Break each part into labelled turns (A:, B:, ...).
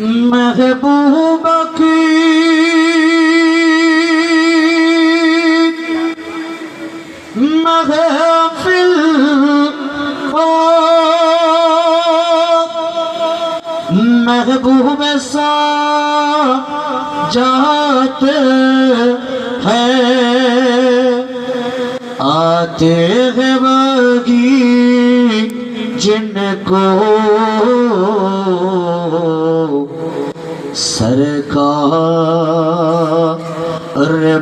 A: মেহবুবকি মহফিল محبوب سا جاتے ہیں آتے ہیں باغی جن کو سرکار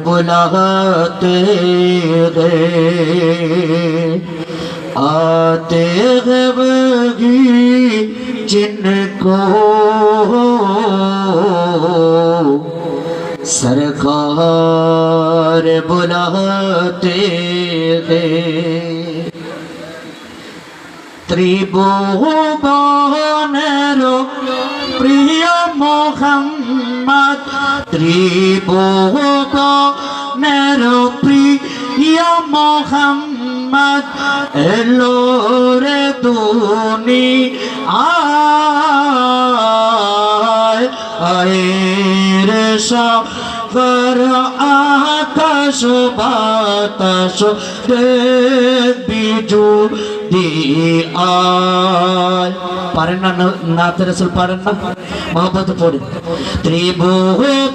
A: بلاتے گئے آتے گی جن کو سرکار بلاتے گئے تریبو بان رو প্রিয় মোহাম্মদ ত্রিভুবনের প্রিয় মোহাম্মদ এলো রে দুনি আয় রে সাগর আকাশ বাতাস বিজু দিয়ায় পারেন না নাতে রসুল পারেন না? মহব্বত পড়ে। ত্রিভুবনের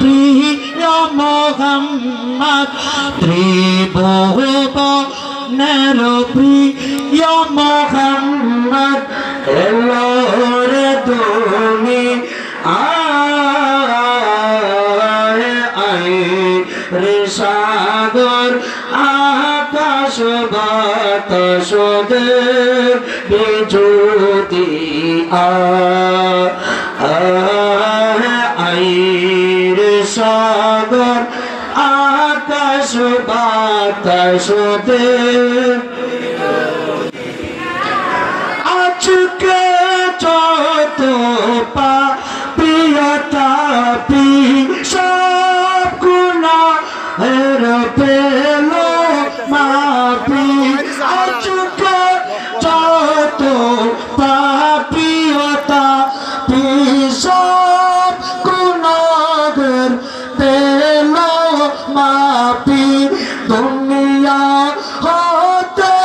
A: প্রিয় মোহাম্মদ, ত্রিভুবনের প্রিয় মোহাম্মদ, এলো সাগর আকাশ বাতাস বিজ্যোতি আয় রে সাগর আকাশ বাতাস আজকে পেল মাপি আজকে যত পাপিয়তা পি সব গুণাগর পেল মাপি দুনিয়া হতে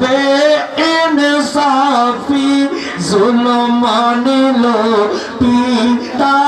A: বেইনসাফি জুলম নিল পিতায়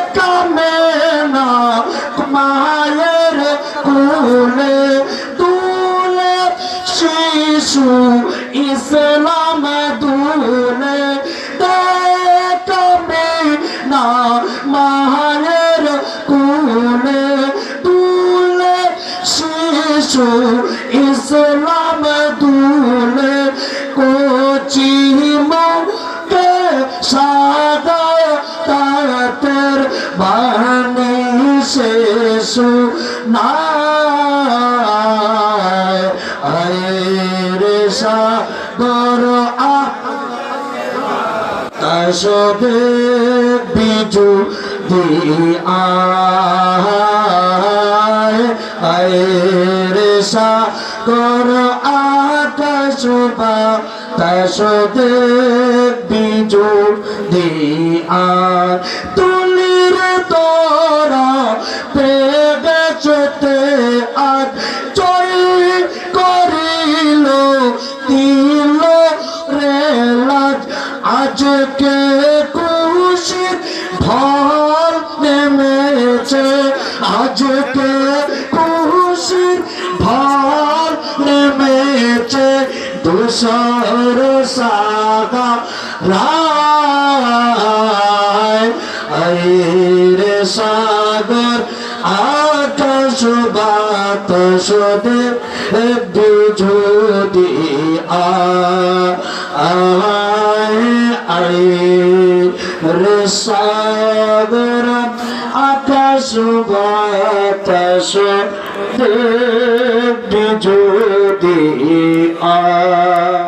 A: শিশু ইসলাম দুলে দেখামে না মায়ের কুলে তুলে শিশু ইসলাম দুলে কোচি মুখে সাদা তাতের বাণী শেষু নাই। আয়ের সাগর আ তাসবে বিজু দিয়ায় আয়ের সাগর আকাশ বা বিজু দিয়ায় তুলির তোরা আজকে খুশির ভর নেমেছে দুসর সাগা রায় আইরে সাগর আকাশ বাতাস যদি আয় আয় রে সাগর আকাশ বাতাস দেখবি যদি আ